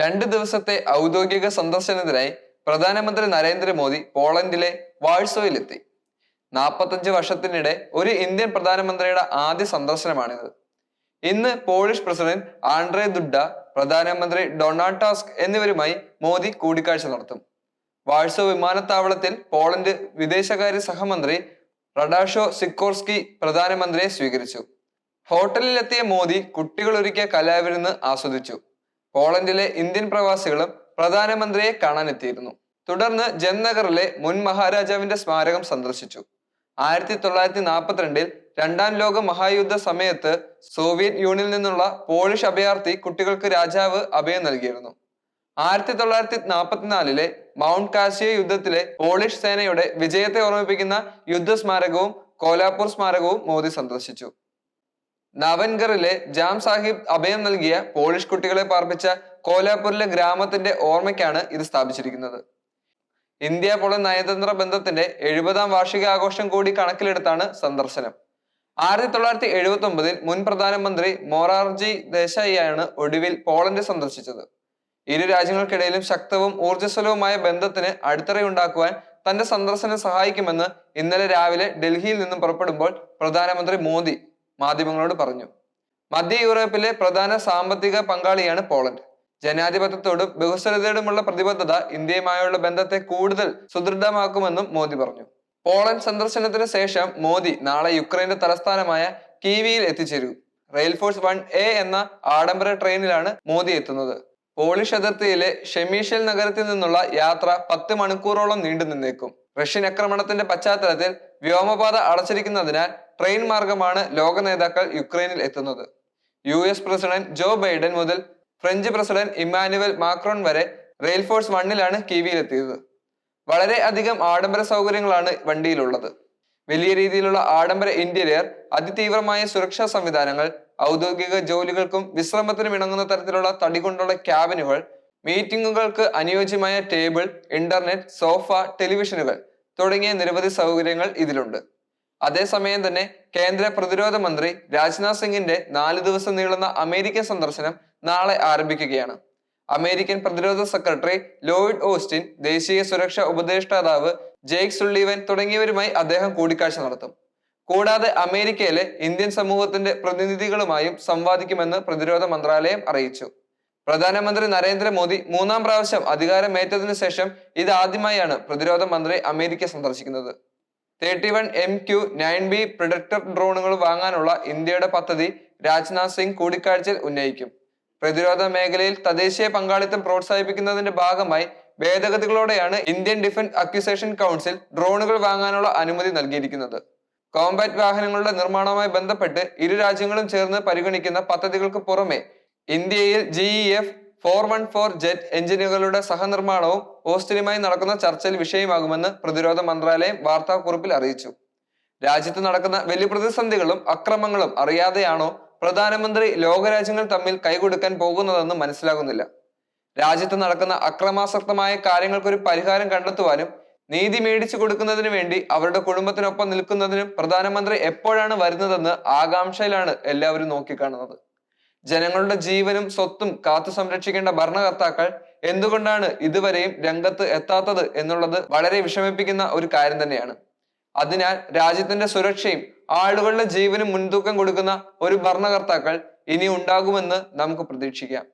രണ്ട് ദിവസത്തെ ഔദ്യോഗിക സന്ദർശനത്തിനായി പ്രധാനമന്ത്രി നരേന്ദ്രമോദി പോളണ്ടിലെ വാഴ്സോയിലെത്തി. നാൽപ്പത്തഞ്ച് വർഷത്തിനിടെ ഒരു ഇന്ത്യൻ പ്രധാനമന്ത്രിയുടെ ആദ്യ സന്ദർശനമാണിത്. ഇന്ന് പോളിഷ് പ്രസിഡന്റ് ആൻഡ്രേ ദുഡ പ്രധാനമന്ത്രി ഡൊണാൾഡ് ടാസ്ക് എന്നിവരുമായി മോദി കൂടിക്കാഴ്ച നടത്തും. വാഴ്സോ വിമാനത്താവളത്തിൽ പോളണ്ട് വിദേശകാര്യ സഹമന്ത്രി റഡാഷോ സിക്കോർസ്കി പ്രധാനമന്ത്രിയെ സ്വീകരിച്ചു. ഹോട്ടലിലെത്തിയ മോദി കുട്ടികളൊരുക്കിയ കലാവിരുന്ന് ആസ്വദിച്ചു. പോളണ്ടിലെ ഇന്ത്യൻ പ്രവാസികളും പ്രധാനമന്ത്രിയെ കാണാനെത്തിയിരുന്നു. തുടർന്ന് ജംനഗറിലെ മുൻ മഹാരാജാവിന്റെ സ്മാരകം സന്ദർശിച്ചു. ആയിരത്തി തൊള്ളായിരത്തി നാൽപ്പത്തിരണ്ടിൽ രണ്ടാം ലോക മഹായുദ്ധ സമയത്ത് സോവിയറ്റ് യൂണിയനിൽ നിന്നുള്ള പോളിഷ് അഭയാർത്ഥി കുട്ടികൾക്ക് രാജാവ് അഭയം നൽകിയിരുന്നു. ആയിരത്തി തൊള്ളായിരത്തി നാൽപ്പത്തിനാലിലെ മൗണ്ട് കാശിയ യുദ്ധത്തിലെ പോളിഷ് സേനയുടെ വിജയത്തെ ഓർമ്മിപ്പിക്കുന്ന യുദ്ധ സ്മാരകവും കോലാപൂർ സ്മാരകവും മോദി സന്ദർശിച്ചു. നവൻഗറിലെ ജാം സാഹിബ് അഭയം നൽകിയ പോളിഷ് കുട്ടികളെ പാർപ്പിച്ച കോലാപൂരിലെ ഗ്രാമത്തിന്റെ ഓർമ്മയ്ക്കാണ് ഇത് സ്ഥാപിച്ചിരിക്കുന്നത്. ഇന്ത്യ പോളൻ നയതന്ത്ര ബന്ധത്തിന്റെ എഴുപതാം വാർഷികാഘോഷം കൂടി കണക്കിലെടുത്താണ് സന്ദർശനം. ആയിരത്തി തൊള്ളായിരത്തി എഴുപത്തി ഒമ്പതിൽ മുൻ പ്രധാനമന്ത്രി മൊറാർജി ദേശായിയാണ് ഒടുവിൽ പോളണ്ട് സന്ദർശിച്ചത്. ഇരു രാജ്യങ്ങൾക്കിടയിലും ശക്തവും ഊർജസ്വലവുമായ ബന്ധത്തിന് അടിത്തറയുണ്ടാക്കുവാൻ തന്റെ സന്ദർശനം സഹായിക്കുമെന്ന് ഇന്നലെ രാവിലെ ഡൽഹിയിൽ നിന്നും പുറപ്പെടുമ്പോൾ പ്രധാനമന്ത്രി മോദി മാധ്യമങ്ങളോട് പറഞ്ഞു. മധ്യ യൂറോപ്പിലെ പ്രധാന സാമ്പത്തിക പങ്കാളിയാണ് പോളണ്ട്. ജനാധിപത്യത്തോടും ബഹുസ്വരതയോടുമുള്ള പ്രതിബദ്ധത ഇന്ത്യയുമായുള്ള ബന്ധത്തെ കൂടുതൽ സുദൃഢമാക്കുമെന്നും മോദി പറഞ്ഞു. പോളണ്ട് സന്ദർശനത്തിന് ശേഷം മോദി നാളെ യുക്രൈന്റെ തലസ്ഥാനമായ കീവിയിൽ എത്തിച്ചേരും. റെയിൽ ഫോഴ്സ് വൺ എ എന്ന ആഡംബര ട്രെയിനിലാണ് മോദി എത്തുന്നത്. പോളിഷ് അതിർത്തിയിലെ ഷെമീഷൽ നഗരത്തിൽ നിന്നുള്ള യാത്ര പത്ത് മണിക്കൂറോളം നീണ്ടു നിന്നേക്കും റഷ്യൻ ആക്രമണത്തിന്റെ പശ്ചാത്തലത്തിൽ വ്യോമപാത അടച്ചിരിക്കുന്നതിനാൽ ട്രെയിൻ മാർഗമാണ് ലോക നേതാക്കൾ യുക്രൈനിൽ എത്തുന്നത്. U S president Joe Biden മുതൽ ഫ്രഞ്ച് പ്രസിഡന്റ് ഇമ്മാനുവൽ മാക്രോൺ വരെ റെയിൽ ഫോഴ്സ് വണ്ണിലാണ് കീവിയിലെത്തിയത്. വളരെ അധികം ആഡംബര സൗകര്യങ്ങളാണ് വണ്ടിയിലുള്ളത്. വലിയ രീതിയിലുള്ള ആഡംബര ഇന്റീരിയർ അതിതീവ്രമായ സുരക്ഷാ സംവിധാനങ്ങൾ ഔദ്യോഗിക ജോലികൾക്കും വിശ്രമത്തിനും ഇണങ്ങുന്ന തരത്തിലുള്ള തടി കൊണ്ടുള്ള ക്യാബിനുകൾ മീറ്റിംഗുകൾക്ക് അനുയോജ്യമായ ടേബിൾ ഇന്റർനെറ്റ് സോഫ ടെലിവിഷനുകൾ തുടങ്ങിയ നിരവധി സൗകര്യങ്ങൾ ഇതിലുണ്ട്. അതേസമയം തന്നെ കേന്ദ്ര പ്രതിരോധ മന്ത്രി രാജ്നാഥ് സിംഗിന്റെ നാല് ദിവസം നീളുന്ന അമേരിക്കൻ സന്ദർശനം നാളെ ആരംഭിക്കുകയാണ്. അമേരിക്കൻ പ്രതിരോധ സെക്രട്ടറി ലോയിഡ് ഓസ്റ്റിൻ ദേശീയ സുരക്ഷാ ഉപദേഷ്ടാവ് ജെയ്ക് സുള്ളീവൻ തുടങ്ങിയവരുമായി അദ്ദേഹം കൂടിക്കാഴ്ച നടത്തും. കൂടാതെ അമേരിക്കയിലെ ഇന്ത്യൻ സമൂഹത്തിന്റെ പ്രതിനിധികളുമായും സംവാദിക്കുമെന്ന് പ്രതിരോധ മന്ത്രാലയം അറിയിച്ചു. പ്രധാനമന്ത്രി നരേന്ദ്രമോദി മൂന്നാം പ്രാവശ്യം അധികാരമേറ്റതിനു ശേഷം ഇതാദ്യമായാണ് പ്രതിരോധ മന്ത്രി അമേരിക്ക സന്ദർശിക്കുന്നത്. Thirty one M Q nine B predator ഡ്രോണുകൾ വാങ്ങാനുള്ള ഇന്ത്യയുടെ പദ്ധതി രാജ്നാഥ് സിംഗ് കൂടിക്കാഴ്ചയിൽ ഉന്നയിക്കും. പ്രതിരോധ മേഖലയിൽ തദ്ദേശീയ പങ്കാളിത്തം പ്രോത്സാഹിപ്പിക്കുന്നതിന്റെ ഭാഗമായി ഭേദഗതികളോടെയാണ് ഇന്ത്യൻ ഡിഫൻസ് അക്വിസേഷൻ കൗൺസിൽ ഡ്രോണുകൾ വാങ്ങാനുള്ള അനുമതി നൽകിയിരിക്കുന്നത്. കോമ്പാറ്റ് വാഹനങ്ങളുടെ നിർമ്മാണവുമായി ബന്ധപ്പെട്ട് ഇരു രാജ്യങ്ങളും ചേർന്ന് പരിഗണിക്കുന്ന പദ്ധതികൾക്ക് പുറമെ ഇന്ത്യയിൽ G E F four one four jet എഞ്ചിനുകളുടെ സഹനിർമ്മാണവും ഓസ്റ്റിനുമായി നടക്കുന്ന ചർച്ചയിൽ വിഷയമാകുമെന്ന് പ്രതിരോധ മന്ത്രാലയം വാർത്താക്കുറിപ്പിൽ അറിയിച്ചു. രാജ്യത്ത് നടക്കുന്ന വലിയ പ്രതിസന്ധികളും അക്രമങ്ങളും അറിയാതെയാണോ പ്രധാനമന്ത്രി ലോകരാജ്യങ്ങൾ തമ്മിൽ കൈകൊടുക്കാൻ പോകുന്നതെന്ന് മനസ്സിലാകുന്നില്ല. രാജ്യത്ത് നടക്കുന്ന അക്രമാസക്തമായ കാര്യങ്ങൾക്കൊരു പരിഹാരം കണ്ടെത്തുവാനും നീതി മേടിച്ചു കൊടുക്കുന്നതിനു വേണ്ടി അവരുടെ കുടുംബത്തിനൊപ്പം നിൽക്കുന്നതിനും പ്രധാനമന്ത്രി എപ്പോഴാണ് വരുന്നതെന്ന് ആകാംക്ഷയിലാണ് എല്ലാവരും നോക്കിക്കാണുന്നത്. ജനങ്ങളുടെ ജീവനും സ്വത്തും കാത്തു സംരക്ഷിക്കേണ്ട ഭരണകർത്താക്കൾ എന്തുകൊണ്ടാണ് ഇതുവരെയും രംഗത്ത് എത്താത്തത് എന്നുള്ളത് വളരെ വിഷമിപ്പിക്കുന്ന ഒരു കാര്യം തന്നെയാണ്. അതിനാൽ രാജ്യത്തിന്റെ സുരക്ഷയും ആളുകളുടെ ജീവനും മുൻതൂക്കം കൊടുക്കുന്ന ഒരു ഭരണകർത്താക്കൾ ഇനി ഉണ്ടാകുമെന്ന് നമുക്ക് പ്രതീക്ഷിക്കാം.